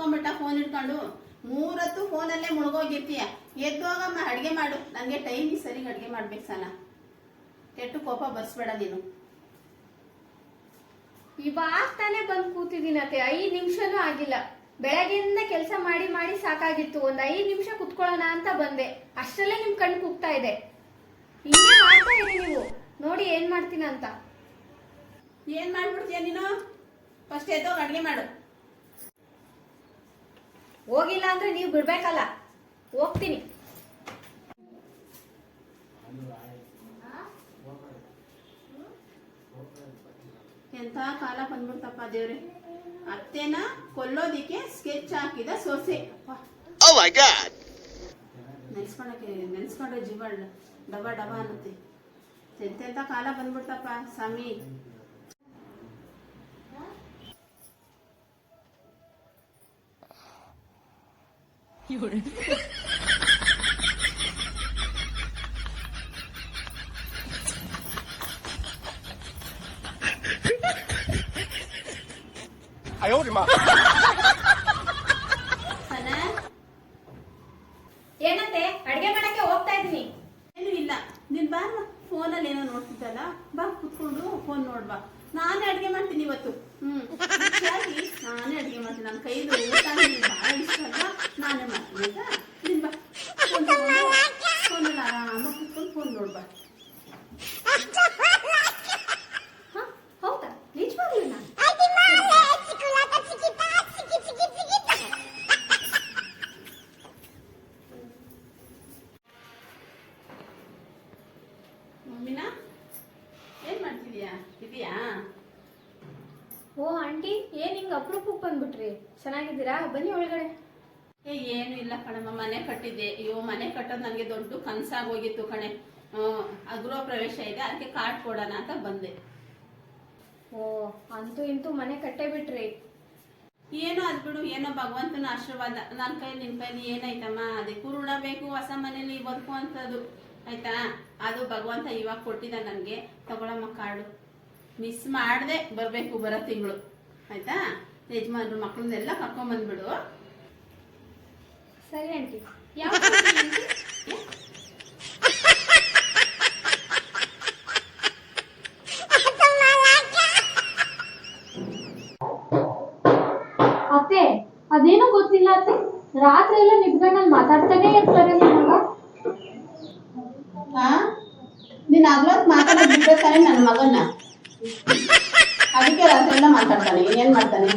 ಕುತ್ಕೊಂಡ್ಬಿಟ್ಟ phone ಇಟ್ಕೊಂಡು ಮೂರತ್ತು ಫೋನಲ್ಲೇ ಮುಳುಗೋಗಿರ್ತೀಯ. ಎದ್ದೋಗಮ್ಮ ಅಡುಗೆ ಮಾಡು. ನನಗೆ ಟೈಮ್ ಸರಿಗೆ ಅಡುಗೆ ಮಾಡ್ಬೇಕು ಸಲ ಕೆಟ್ಟು ಕೋಪ ಬರ್ಸ್ಬೇಡ ನೀನು. ಇವಾಗ ತಾನೇ ಬಂದು ಕೂತಿದ್ದೀನಿ ಅತ್ತೆ. ಐದು ನಿಮಿಷನೂ ಆಗಿಲ್ಲ. ಬೆಳಗ್ಗೆಯಿಂದ ಕೆಲಸ ಮಾಡಿ ಮಾಡಿ ಸಾಕಾಗಿತ್ತು. ಒಂದು ಐದು ನಿಮಿಷ ಕುತ್ಕೊಳ್ಳೋಣ ಅಂತ ಬಂದೆ. ಅಷ್ಟರಲ್ಲೇ ನಿಮ್ ಕಣ್ಣು ಕೂಗ್ತಾ ಇದೆ. ಹಿಂಗೆ ಮಾಡ್ತಾ ಇರಿ ನೀವು. ನೋಡಿ ಏನ್ ಮಾಡ್ತೀನ ಅಂತ ಏನ್ ಮಾಡ್ಬಿಡ್ತೀಯ ನೀನು? ಫಸ್ಟ್ ಎದ್ದೋಗ ಅಡುಗೆ ಮಾಡು. ಹೋಗಿಲ್ಲ ಅಂದ್ರೆ ನೀವು ಬಿಡ್ಬೇಕಲ್ಲ. ಹೋಗ್ತೀನಿ. ಎಂಥ ಕಾಲ ಬಂದ್ಬಿಡ್ತಪ್ಪ ದೇವ್ರೆ. ಅತ್ತೆನ ಕೊಲ್ಲೋದಿಕ್ಕೆ ಸ್ಕೆಚ್ ಹಾಕಿದ ಸೊಸೆ. ಅಪ್ಪ. Oh my god! ನೆನ್ಸ್ಕೊಳಕ್ಕೆ ನೆನ್ಸ್ಕೊಂಡ್ರೆ ಜೀವ ಡಬ ಡಬ ಅನ್ನತ್ತೆ. ಎಂತೆಂಥ ಕಾಲ ಬಂದ್ಬಿಡ್ತಪ್ಪ ಸ್ವಾಮಿ. ಏನಂತೆ? ಅಡಿಗೆ ಮಾಡಕ್ಕೆ ಹೋಗ್ತಾ ಇದೀನಿ ಏನು ಇಲ್ಲ. ನೀನ್ ಬಾ ಫೋನಲ್ಲಿ ಏನೋ ನೋಡ್ತಿದ್ದಲ್ಲ. ಬಾ ಕುತ್ಕೊಂಡು ಫೋನ್ ನೋಡ್ಬಾ. ನಾನೇ ಅಡಿಗೆ ಮಾಡ್ತೀನಿ ಇವತ್ತು. ಹ್ಮ್. ನಾನೇ ಅಡ್ಗೆ ಮಾಡ್ತೀನಿ. ನನ್ನ ಕೈದು ಊಟ ನಿನ್ಗೆ ಬಹಳ ಇಷ್ಟ ಅಲ್ವಾ ನಾನೇ ಮಾಡ್ತೀನಿ ಆಯ್ತಾ ನೀನ್ ಬಾ ಫೋನ್ ಫೋನಲ್ಲಿ ಆರಾಮಾಗಿ ಕುತ್ಕೊಂಡು ಫೋನ್ ನೋಡ್ಬಾ ಹ? ಹೌದಾ ನಿಜವಾಗ್ಲೂ ಮಮ್ಮಿನಾ ಏನ್ ಮಾಡ್ತಿದ್ಯಾ ಇದೆಯಾ ಓ ಆಂಟಿ ಏನ್ ಹಿಂಗ್ ಅಪರೂಪಕ್ಕೆ ಬಂದ್ಬಿಟ್ರಿ? ಚೆನ್ನಾಗಿದ್ದೀರಾ? ಬನ್ನಿ ಒಳಗಡೆ. ಏ ಏನು ಇಲ್ಲ ಕಣಮ್ಮ ಮನೆ ಕಟ್ಟಿದ್ದೆ. ಅಯ್ಯೋ ಮನೆ ಕಟ್ಟೋದು ನನಗೆ ದೊಡ್ಡ ಕನ್ಸಾಗಿ ಹೋಗಿತ್ತು ಕಣೆ. ಗೃಹ ಪ್ರವೇಶ ಇದೆ ಅದಕ್ಕೆ ಕಾರ್ಡ್ ಕೊಡೋಣ ಅಂತ ಬಂದೆ. ಓ ಅಂತೂ ಇಂತೂ ಮನೆ ಕಟ್ಟೇ ಬಿಟ್ರಿ. ಏನೋ ಅದ್ ಬಿಡು ಏನೋ ಭಗವಂತನ ಆಶೀರ್ವಾದ. ನನ್ನ ಕೈ ನಿನ್ ಕೈಲಿ ಏನಾಯ್ತಮ್ಮ? ಅದಕ್ಕೂ ಋಣ ಬೇಕು ಹೊಸ ಮನೇಲಿ ಬದುಕು ಅಂತದು. ಆಯ್ತಾ? ಅದು ಭಗವಂತ ಇವಾಗ ಕೊಟ್ಟಿದ್ದ ನನಗೆ. ತಗೊಳಮ್ಮ ಕಾರ್ಡು ಮಿಸ್ ಮಾಡದೆ ಬರಬೇಕು ಬರೋ ತಿಂಗಳು. ಆಯ್ತಾ? ಯಜಮಾನ್ರು ಮಕ್ಕಳನ್ನೆಲ್ಲ ಕರ್ಕೊಂಬಂದ್ಬಿಡು. ಸರಿ ಆಂಟಿ. ಯಾವ ಅತ್ತೆ ಅದೇನೋ ಗೊತ್ತಿಲ್ಲ ಅತ್ತೆ. ರಾತ್ರಿ ಎಲ್ಲ ನಿದ್ಗಣ್ಣಲ್ಲಿ ಮಾತಾಡ್ತಾನೆ ಇರ್ತಾರೆ ನಿಮ್ಮಗ ಹಾ ನೀನ್ ಆಗ್ಲೊತ್ ಮಾತಾಡೋದು ಬಿಡ್ಬೇಕಾರೆ ನನ್ನ ಮಗನ್ನ. ಅದಕ್ಕೆ ರಾತ್ರಿ ಎಲ್ಲ ಮಾತಾಡ್ತಾನೆ ಏನ್ ಮಾಡ್ತಾನೆ